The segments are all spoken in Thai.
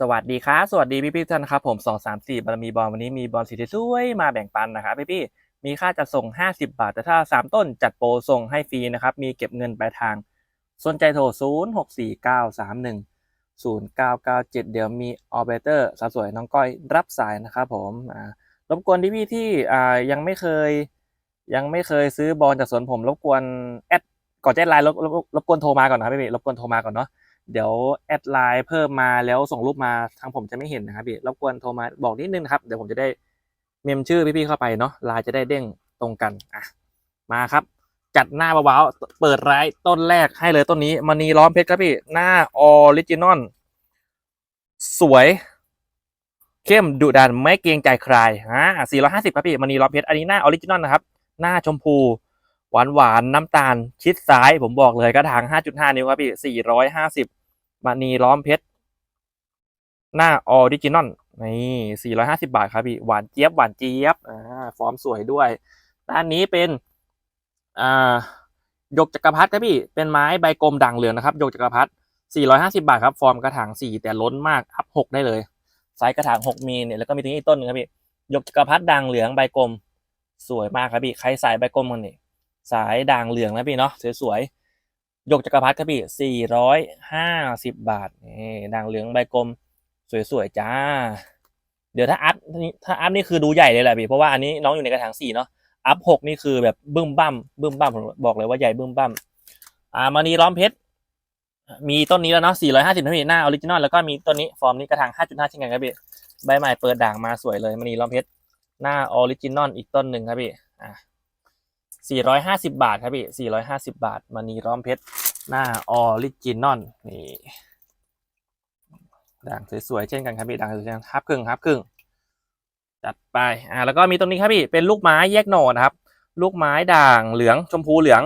สวัสดีครับ สวัสดีพี่พี่ท่านครับ ผมสองสามสี่บารมีบอลวันนี้มีบอลสีสวยมาแบ่งปันนะครับพี่พี่มีค่าจัดส่ง 50 บาท แต่ถ้า 3 ต้นจัดโปรส่งให้ฟรีนะครับ มีเก็บเงินปลายทาง สนใจโทร 0 6 4 9 3 1 0 9 9 7 เดี๋ยวมีออเปอเรเตอร์สาวสวยน้องก้อยรับสายนะครับผมอ่ารบกวนพี่พี่ที่อ่ายังไม่เคย ยังไม่เคยซื้อบอลจากสวนผม รบกวนแอดก่อนแอดไลน์รบรบรบกวนโทรมาก่อนนะครับพี่รบกวนโทรมาก่อนเนาะ เดี๋ยวแอดไลน์เพิ่มมาแล้วส่งรูปมาทางผมจะไม่เห็นนะครับพี่รบกวนโทรมาบอกนิดนึงครับเดี๋ยวผมจะได้เมมชื่อพี่ๆเข้าไปเนาะไลน์จะได้เด้งตรงกันอะมาครับ จัดหน้าเบาๆเปิดร้ายต้นแรกให้เลยต้นนี้มณีล้อมเพชรครับพี่หน้าออริจินอลสวย เข้มดุดันไม่เกรงใจใครอ่า450 ครับพี่มณีล้อมเพชรอันนี้หน้าออริจินอลนะครับ หน้าชมพู หวานหวานน้ำตาลชิดซ้ายผมบอกเลยกระถาง 5.5 นิ้วครับพี่ 450มานีล้อมเพชร หน้าออริจินอลนี่450 บาทครับพี่ หวานเจี๊ยบ หวานเจี๊ยบ อ่า ฟอร์มสวยด้วย ด้านนี้เป็น อ่า ยกจักรพรรดิครับพี่ เป็นไม้ใบกลมด่างเหลืองนะครับ ยกจักรพรรดิ450 บาทครับ ฟอร์มกระถาง 4 แต่ล้นมาก อัพ 6 ได้เลย ไซส์กระถาง 6 มีเนี่ย แล้วก็มีตรงนี้ต้นนึงครับพี่ ยกจักรพรรดิด่างเหลืองใบกลม สวยมากครับพี่ ใครสายใบกลมกันนี่ สายด่างเหลืองนะพี่เนาะสวยๆยกจักรพรรดิครับพี่450บาทนี่ด่างเหลืองใบกลมสวยๆจ้า เดี๋ยวถ้าอัพถ้าอัพนี่คือดูใหญ่เลยแหละพี่เพราะว่าอันนี้น้องอยู่ในกระถางสี่เนาะอัพหกนี่คือแบบบึ้มบั้มบึ้มบั้มผมบอกเลยว่าใหญ่บึ้มบั้มอ่ามานีล้อมเพชรมีต้นนี้แล้วเนาะ450นะพี่หน้าออริจินอลแล้วก็มีต้นนี้ฟอร์มนี้กระถาง5.5เช่นกันครับพี่ใบใหม่เปิดด่างมาสวยเลยมานีล้อมเพชรหน้าออริจินอลอีกต้นหนึ่งครับพี่อ่า 450 บาทครับพี่ 450 บาทมานีร้อมเพชร หน้าออริจินอลนี่ด่างสวยๆเช่นกันครับพี่ด่างสวยๆเช่นกันฮับครึ่งฮับครึ่งจัดไปอ่าแล้วก็มีตรงนี้ครับพี่เป็นลูกไม้แยกหน่อนะครับ ลูกไม้ด่างเหลืองชมพูเหลือง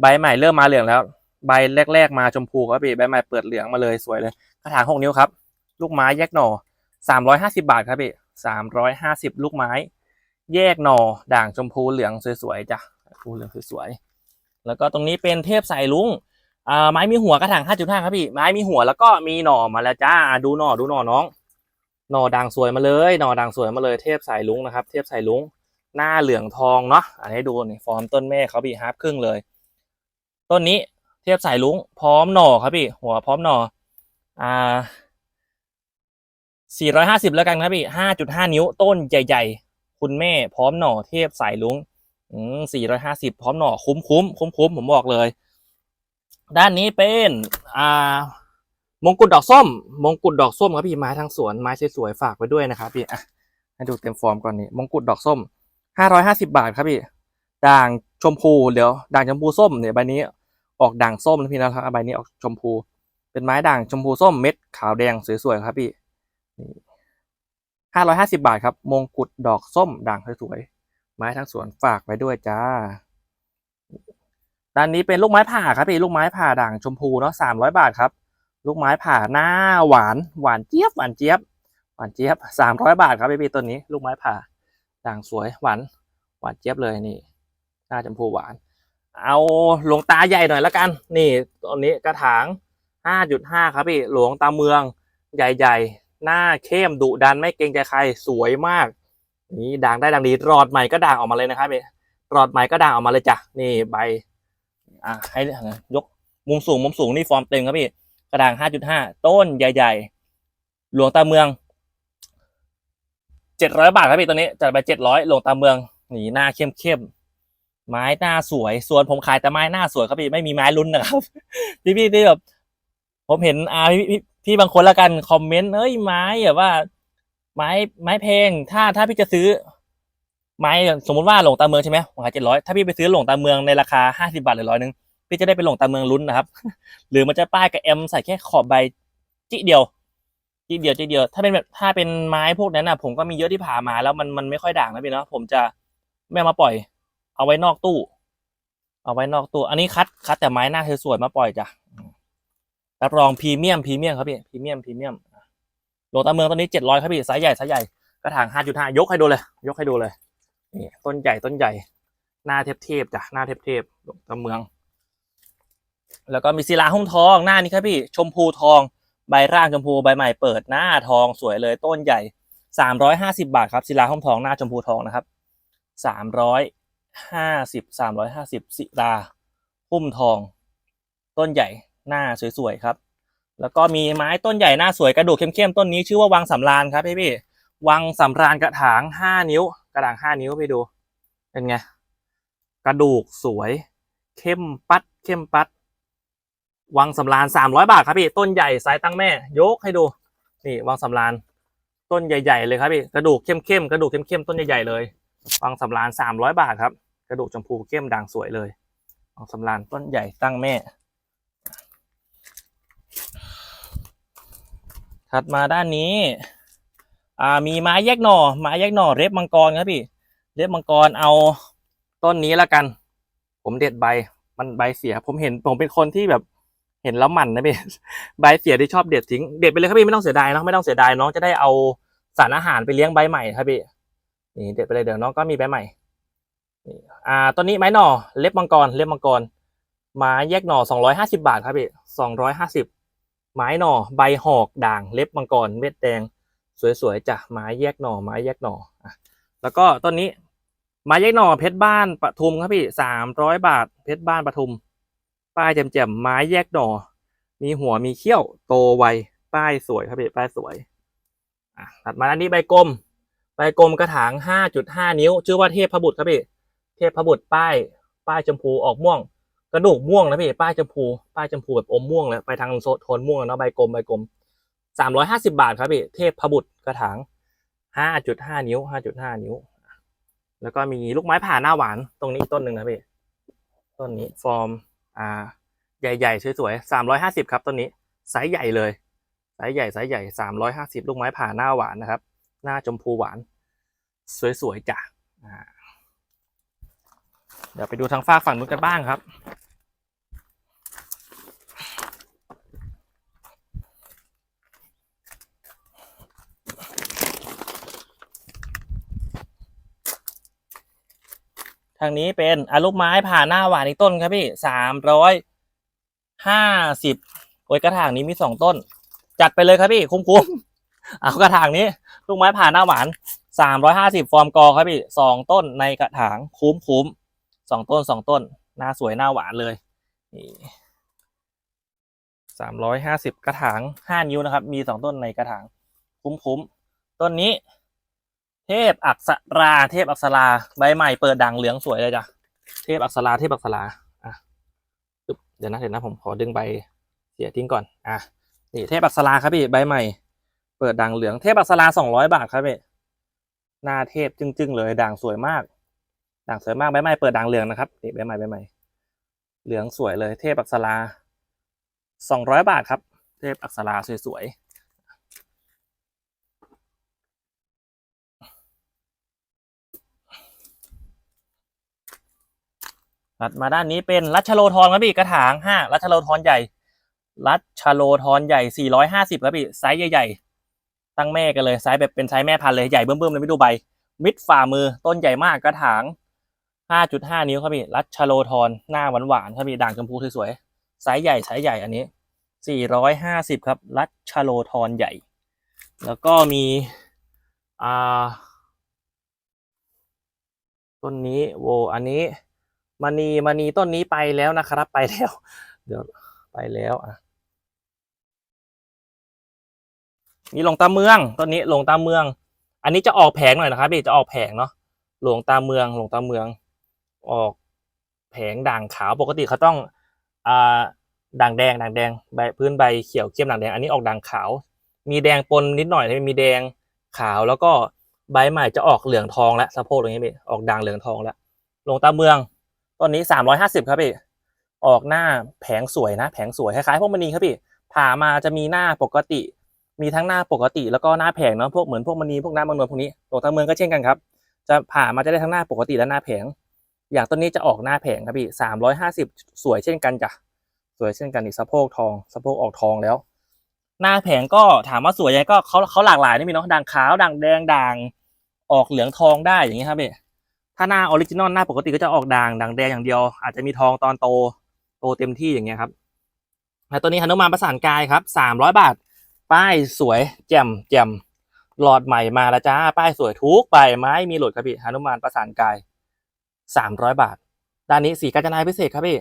ใบใหม่เริ่มมาเหลืองแล้ว ใบแรก ๆ มาชมพูครับพี่ใบใหม่เปิดเหลืองมาเลยสวยเลยกระถางหกนิ้วครับ ลูกไม้แยกหน่อ350บาทครับพี่350ลูกไม้ แยกหน่อด่างชมพูเหลืองสวยๆจ้ะ พูเหลืองสวย แล้วก็ตรงนี้เป็นเทพสายลุงอ่าไม้มีหัวกระถาง5.5 ครับพี่ไม้มีหัวแล้วก็มีหน่อมาแล้วจ้าดูหน่อดูหน่อน้อง หน่อด่างสวยมาเลยหน่อด่างสวยมาเลยเทพสายลุงนะครับ เทพสายลุงหน้าเหลืองทองเนาะอันนี้ดูนี่ฟอร์มต้นแม่เขาพี่ฮาร์ปครึ่งเลย ต้นนี้เทพสายลุงพร้อมหน่อครับพี่หัวพร้อมหน่ออ่า450 แล้วกันครับพี่5.5 นิ้วต้นใหญ่ ๆ คุณแม่พร้อมหน่อเทพสายลุง อืมสี่ร้อยห้าสิบพร้อมหน่อคุ้มคุ้มคุ้มคุ้มผมบอกเลย ด้านนี้เป็นอ่ามงกุฎดอกส้ม มงกุฎดอกส้มครับพี่ไม้ทางสวนไม้สวยๆฝากไว้ด้วยนะครับพี่อะให้ดูเต็มฟอร์มก่อนนี่มงกุฎดอกส้มห้าร้อยห้าสิบาทครับพี่ด่างชมพูเดี๋ยวด่างชมพูส้มเนี่ยใบนี้ออกด่างส้มนะพี่นะครับใบนี้ออกชมพู เป็นไม้ด่างชมพูส้มเม็ดขาวแดงสวยๆครับพี่ห้าร้อยห้าสิบาทครับ มงกุฎดอกส้มด่างสวยๆ ไม้ทั้งสวนฝากไว้ด้วยจ้า ด้านนี้เป็นลูกไม้ผ่าครับพี่ลูกไม้ผ่าด่างชมพูเนาะสามร้อยบาทครับ ลูกไม้ผ่าหน้าหวานหวานเจี๊ยบหวานเจี๊ยบหวานเจี๊ยบสามร้อยบาทครับพี่พี่ตัวนี้ ลูกไม้ผ่าด่างสวยหวานหวานเจี๊ยบเลยนี่ หน้าชมพูหวาน เอาหลวงตาใหญ่หน่อยละกัน นี่ตัวนี้กระถางห้าจุดห้าครับพี่หลวงตาเมืองใหญ่ ๆ หน้าเข้มดุดันไม่เกรงใจใครสวยมาก นี่ด่างได้ดังดีรอดใหม่ก็ด่างออกมาเลยนะครับพี่รอดใหม่ก็ด่างออกมาเลยจ้ะนี่ใบ อะให้ยกมุมสูงมุมสูงนี่ฟอร์มเต็มครับพี่กระด่าง5.5ต้นใหญ่ๆ หลวงตาเมือง700บาทครับพี่ตัวนี้จัดไป700หลวงตาเมืองนี่หน้าเข้มเข้มๆไม้หน้าสวยส่วนผมขายแต่ไม้หน้าสวยครับพี่ไม่มีไม้ลุ้นนะครับพี่พี่ที่แบบผมเห็นอ่าพี่พี่พี่บางคนละกันคอมเมนต์เอ้ยไม้แบบว่า ไม้ไม้แพงถ้าถ้าพี่จะซื้อ ไม้สมมติว่าหลงตาเมืองใช่ไหมผมขาเจ็ดร้อยถ้าพี่ไปซื้อหลงตาเมืองในราคาห้าสิบาทหรือร้อยหนึ่งพี่จะได้เป็นหลงตาเมืองลุ้นนะครับ หรือมันจะป้ายกับแอมใส่แค่ขอบใบจิเดียวจิเดียวจิเดียว ถ้าเป็นแบบถ้าเป็นไม้พวกนั้นนะผมก็มีเยอะที่ผ่ามาแล้วมันมันไม่ค่อยด่างนะพี่เนาะผมจะไม่มาปล่อย เอาไว้นอกตู้ เอาไว้นอกตู้ อันนี้คัดคัดแต่ไม้หน้าสวยมาปล่อยจ้ะรับรองพรีเมียมพรีเมียมครับพี่พรีเมียมพรีเมียม ลงตาเมืองตอนนี้เจ็ดร้อยครับพี่ไซส์ใหญ่ไซส์ใหญ่กระถางห้าจุดห้ายกให้ดูเลย ยกให้ดูเลยนี่ต้นใหญ่ต้นใหญ่ หน้าเทพเทพๆจ้ะหน้าเทพเทพๆหลวงตาเมือง แล้วก็มีศิลาหุ้มทองหน้านี้ครับพี่ ชมพูทองใบร่างชมพูใบใหม่เปิดหน้าทองสวยเลยต้นใหญ่สามร้อยห้าสิบาทครับศิลาห้อมทองหน้าชมพูทองนะครับสามร้อยห้าสิบสามร้อยห้าสิบศิลาหุ้มทอง ต้นใหญ่หน้าสวยๆครับ แล้วก็มีไม้ต้นใหญ่หน้าสวยกระดูกเข้มๆต้นนี้ชื่อว่าวังสำราญครับพี่พี่วังสำราญกระถางห้านิ้ว กระถางห้านิ้วไปดู เป็นไง กระดูกสวย เข้มปัด เข้มปัด วังสำราญสามร้อยบาทครับพี่ต้นใหญ่สายตั้งแม่ ยกให้ดู นี่วังสำราญต้นใหญ่ ๆ เลยครับพี่กระดูกเข้มๆกระดูกเข้มๆต้นใหญ่ๆเลย วังสำราญสามร้อยบาทครับ กระดูกชมพูเข้มด่างสวยเลยวังสำราญต้นใหญ่ตั้งแม่ ถัดมาด้านนี้ อ่ามีไม้แยกหน่อไม้แยกหน่อเร็บมังกรครับพี่เร็บมังกรเอาต้นนี้ละกัน ผมเด็ดใบมันใบเสีย ผมเห็นผมเป็นคนที่แบบเห็นแล้วหมันนะพี่ใบเสียที่ชอบเด็ดทิ้งเด็ดไปเลยครับพี่ไม่ต้องเสียดายเนาะไม่ต้องเสียดายน้องจะได้เอาสารอาหารไปเลี้ยงใบใหม่ครับพี่นี่เด็ดไปเลยเดี๋ยวน้องก็มีใบใหม่อ่าต้นนี้ไม้หน่อเล็บมังกรเล็บมังกรไม้แยกหน่อสองร้อยห้าสิบาทครับพี่สองร้อยห้าสิบ ไม้หน่อใบหอกด่างเล็บมังกรเม็ดแดง สวยๆจ้ะไม้แยกหน่อไม้แยกหน่ออะแล้วก็ต้นนี้ไม้แยกหน่อเพชรบ้านปทุมครับพี่สามร้อยบาทเพชรบ้านปทุม ป้ายแจ่มๆไม้แยกหน่อ มีหัวมีเขี้ยวโตไวป้ายสวยครับพี่ป้ายสวยอะถัดมาอันนี้ใบกลมใบกลมกระถางห้าจุดห้านิ้ว ชื่อว่าเทพพบุตรครับพี่ เทพพบุตรป้าย ป้ายชมพูออกม่วง กระดูกม่วงนะพี่ป้ายชมพูป้ายชมพูแบบอมม่วงเลยไปทางโทนม่วงเนาะใบกลมใบกลมสามร้อยห้าสิบาทครับพี่เทพพบุตรกระถางห้าจุดห้านิ้วห้าจุดห้านิ้ว แล้วก็มีลูกไม้ผ่าหน้าหวานตรงนี้ต้นหนึ่งนะพี่ต้นนี้ฟอร์มอ่าใหญ่ๆสวยๆสามร้อยห้าสิบครับต้นนี้ไซส์ใหญ่เลยไซส์ใหญ่ไซส์ใหญ่สามร้อยห้าสิบลูกไม้ผ่าหน้าหวานนะครับ หน้าชมพูหวาน สวยๆจ้ะอ่าเดี๋ยวไปดูทางฝากฝั่งนู้นกันบ้างครับางนี้เป็นอลูกไม้ผ่าหน้าหวานอีกต้นครับพี่สามร้อยห้าสิบโอ้ยกระถางนี้มีสองต้น จัดไปเลยครับพี่คุ้มๆเอากระถางนี้ ลูกไม้ผ่าหน้าหวานสามร้อยห้าสิบฟอร์มกอครับพี่สองต้นในกระถางคุ้มๆสองต้นสองต้น หน้าสวยหน้าหวานเลยนี่สามร้อยห้าสิบกระถางห้านิ้วนะครับ มีสองต้นในกระถาง คุ้มๆต้นนี้ เทพอักษราเทพอักษราใบใหม่เปิดด่างเหลืองสวยเลยจ้ะเทพอักษราเทพอักษราอะเดี๋ยวนะเดี๋ยวนะผมขอดึงใบเสียทิ้งก่อนอะนี่เทพอักษราครับพี่ใบใหม่ เปิดด่างเหลืองเทพอักษราสองร้อยบาทครับพี่หน้าเทพจึ้งๆเลยด่างสวยมาก ด่างสวยมากใบใหม่เปิดด่างเหลืองนะครับนี่ใบใหม่ใบใหม่เหลืองสวยเลย เทพอักษราสองร้อยบาทครับ เทพอักษราสวยๆ ถัดมาด้านนี้เป็นรัชโลทอนครับพี่กระถางห้ารัชโลทอนใหญ่รัชโลทอนใหญ่สี่ร้อยห้าสิบครับพี่ไซส์ใหญ่ๆ ตั้งแม่กันเลยไซส์แบบเป็นไซส์แม่พันธุ์เลยใหญ่เบิ่มๆเลยไม่ดูใบ มิดฝ่ามือต้นใหญ่มากกระถางห้าจุดห้านิ้วครับพี่รัชโลทอนหน้าหวานๆครับพี่ด่างชมพูสวยๆไซส์ใหญ่ไซส์ใหญ่อันนี้สี่ร้อยห้าสิบครับรัชโลทอนใหญ่ แล้วก็มีอ่าต้นนี้โวอันนี้ มณีมณีต้นนี้ไปแล้วนะครับ ไปแล้ว เดี๋ยวไปแล้วอะมีหลวงตาเมืองต้นนี้หลวงตาเมือง อันนี้จะออกแผงหน่อยนะครับพี่จะออกแผงเนาะหลวงตาเมืองหลวงตาเมือง ออกแผงด่างขาวปกติเขาต้องอ่าด่างแดงด่างแดงใบพื้นใบเขียวเข้มด่างแดงอันนี้ออกด่างขาว มีแดงปนนิดหน่อยมีแดงขาวแล้วก็ใบใหม่จะออกเหลืองทองแล้วสะโพกตรงนี้พี่ออกด่างเหลืองทองแล้วหลวงตาเมือง ต้นนี้สามร้อยห้าสิบครับพี่ ออกหน้าแผงสวยนะ แผงสวยคล้ายๆพวกมณีครับพี่ ผ่ามาจะมีหน้าปกติ มีทั้งหน้าปกติ แล้วก็หน้าแผงเนาะพวกเหมือนพวกมณีพวกหน้าบางนวลพวกนี้หลวงตาเมืองก็เช่นกันครับจะผ่ามาจะได้ทั้งหน้าปกติและหน้าแผง อย่างต้นนี้จะออกหน้าแผงครับพี่สามร้อยห้าสิบสวยเช่นกันจ้ะสวยเช่นกันอีกสะโพกทองสะโพกออกทองแล้ว หน้าแผงก็ถามว่าสวยยังไงก็เขาเขาหลากหลายนี่มีเนาะด่างขาวด่างแดงด่างออกเหลืองทองได้อย่างนี้ครับพี่ ถ้าหน้าออริจินอลหน้าปกติก็จะออกด่างด่างแดงอย่างเดียว อาจจะมีทองตอนโตโตเต็มที่อย่างเงี้ยครับแล้วตัวนี้ฮนุมานประสานกายครับสามร้อยบาท ป้ายสวยแจ่มแจ่มหลอดใหม่มาแล้วจ้า ป้ายสวยทุกใบไม้มีหลุดครับพี่หนุมานประสานกายสามร้อยบาท ด้านนี้สีกาญจนาพิเศษครับพี่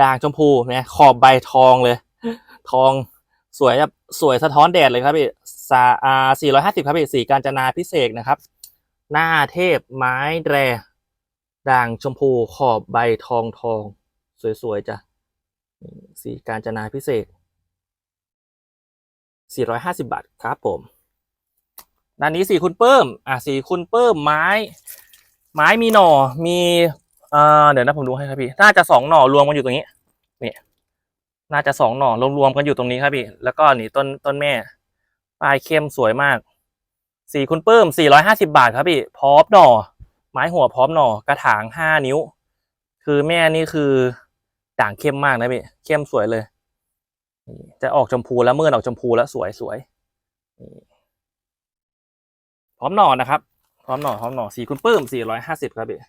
ด่างชมพูเนี่ยขอบใบทองเลย ทองสวยแบบสวยสะท้อนแดดเลยครับพี่สาอ่าสี่ร้อยห้าสิบครับพี่สีกาญจนาพิเศษนะครับ หน้าเทพไม้แรด่างชมพูขอบใบทองทอง สวย ๆจ้ะสีกาญจนาพิเศษ 450 บาทครับผม ด้านนี้สีคุณเพิ่ม อะสีคุณเพิ่มไม้ ไม้มีหน่อ มีเอ่อเดี๋ยวนะผมดูให้ครับพี่ น่าจะสองหน่อรวมกันอยู่ตรงนี้ นี่ น่าจะสองหน่อรวมๆกันอยู่ตรงนี้ครับพี่ แล้วก็นี่ต้นต้นแม่ ปลายเข้มสวยมาก สีคุณเพิ่ม450 บาทครับพี่พร้อมหน่อ ไม้หัวพร้อมหน่อกระถาง 5 นิ้ว คือแม่นี่คือด่างเข้มมากนะพี่เข้มสวยเลย จะออกชมพูแล้วเมื่อออกชมพูแล้วสวยสวยพร้อมหน่อนะครับ พร้อมหน่อพร้อมหน่อสีคุณปื้มสี่ร้อยห้าสิบครับพี่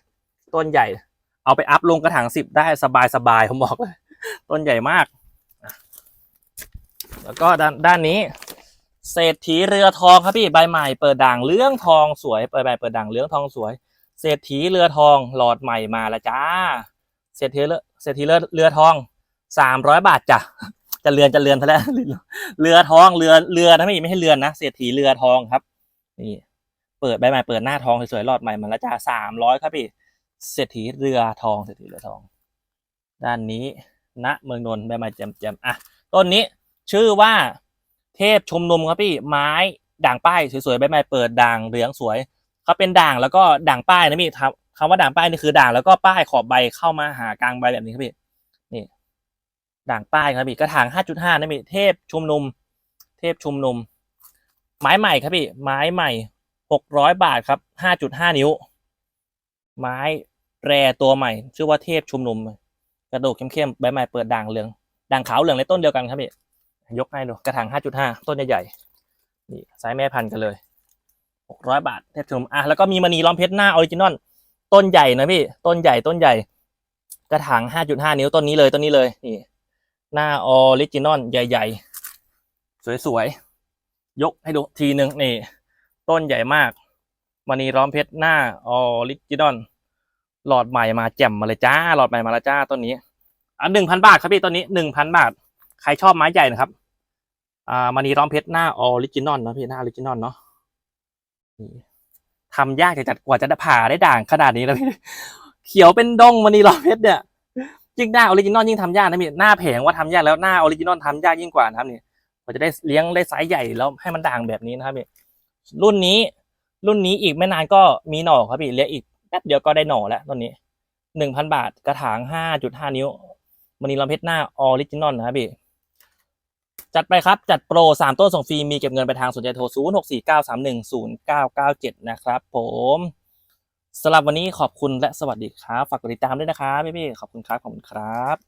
ต้นใหญ่ เอาไปอัพลงกระถางสิบได้สบายสบายผมบอกเลยต้นใหญ่มาก แล้วก็ด้านด้านนี้ เศรษฐีเรือทองครับพี่ใบใหม่เปิดด่างเลื้องทองสวยเปิดใบเปิดด่างเลื้องทองสวย เศรษฐีเรือทองหลอดใหม่มาล้วจ้า เศรษฐีเรือเศรษฐีเรือเรือทองสามร้อยบาทจ้ะจะเรือนจะเรือนซะแล้วเรือทองเรือเรือนะไม่ไม่ใช่เรือนนะเศรษฐีเรือทองครับนี่เปิดใบใหม่เปิดหน้าทองสวยๆหลอดใหม่มาล้วจ้าสามร้อยครับพี่เศรษฐีเรือทองเศรษฐีเรือทอง ด้านนี้ณเมืองนนท์ใบใหม่แจ่มๆอะต้นนี้ชื่อว่า เทพชมนมครับพี่ไม้ด่างป้ายสวยๆใบใหม่เปิดด่างเหลืองสวยเขาเป็นด่างแล้วก็ด่างป้ายนะพี่คำว่าด่างป้ายนี่คือด่างแล้วก็ป้ายขอบใบเข้ามาหากลางใบแบบนี้ครับพี่นี่ ด่างป้ายครับพี่กระถาง5.5นะพี่เทพชุมนม เทพชุมนม ไม้ใหม่ครับพี่ไม้ใหม่600บาทครับ5.5นิ้ว ไม้แรตัวใหม่ ชื่อว่าเทพชุมนุม กระดูกเข้มๆใบใหม่เปิดด่างเหลืองด่างขาวเหลืองในต้นเดียวกันครับพี่ ยกให้ดูกระถาง 5.5 ต้นใหญ่ๆนี่ไซส์แม่พันธุ์กันเลย 600 บาทเทพชุมนุมอะแล้วก็มีมณีล้อมเพชรหน้าออริจินอลต้นใหญ่นะพี่ต้นใหญ่ต้นใหญ่ กระถาง 5.5 นิ้วต้นนี้เลยต้นนี้เลยนี่หน้าออริจินอลใหญ่ ๆ สวยๆยกให้ดูทีหนึ่งนี่ ต้นใหญ่มากมณีร้อมเพชรหน้าออริจินอลหลอดใหม่มาแจ่มมาเลยจ้าหลอดใหม่มาแล้วจ้าต้นนี้อะหนึ่งพันบาทครับพี่ต้นนี้หนึ่งพันบาท ใครชอบไม้ใหญ่นะครับ อ่ามณีร้อมเพชรหน้าออริจินอลเนาะพี่หน้าออริจินอลเนาะทำยากจะจัดกว่าจะได้ผ่าได้ด่างขนาดนี้แล้วพี่เขียวเป็นดงมณีร้อมเพชรเนี่ยยิ่งหน้าออริจินอลยิ่งทำยากนะพี่หน้าแผงว่าทำยากแล้วหน้าออริจินอลทำยากยิ่งกว่านะครับนี่กว่าจะได้เลี้ยงได้ไซส์ใหญ่แล้วให้มันด่างแบบนี้นะครับพี่รุ่นนี้รุ่นนี้อีกไม่นานก็มีหน่อครับพี่เลี้ยงอีกแป๊บเดียวก็ได้หน่อแล้วต้นนี้หนึ่งพันบาทกระถางห้าจุดห้านิ้วมณีลำเพชรหน้าออริจินอลนะครับพี่ จัดไปครับ จัดโปรสามต้นส่งฟรี มีเก็บเงินไปทางสนใจโทรศูนย์หกสี่เก้าสามหนึ่งศูนย์เก้าเก้าเจ็ดนะครับผมสำหรับวันนี้ขอบคุณและสวัสดีครับ ฝากกดติดตามด้วยนะครับพี่ๆขอบคุณครับ ขอบคุณครับ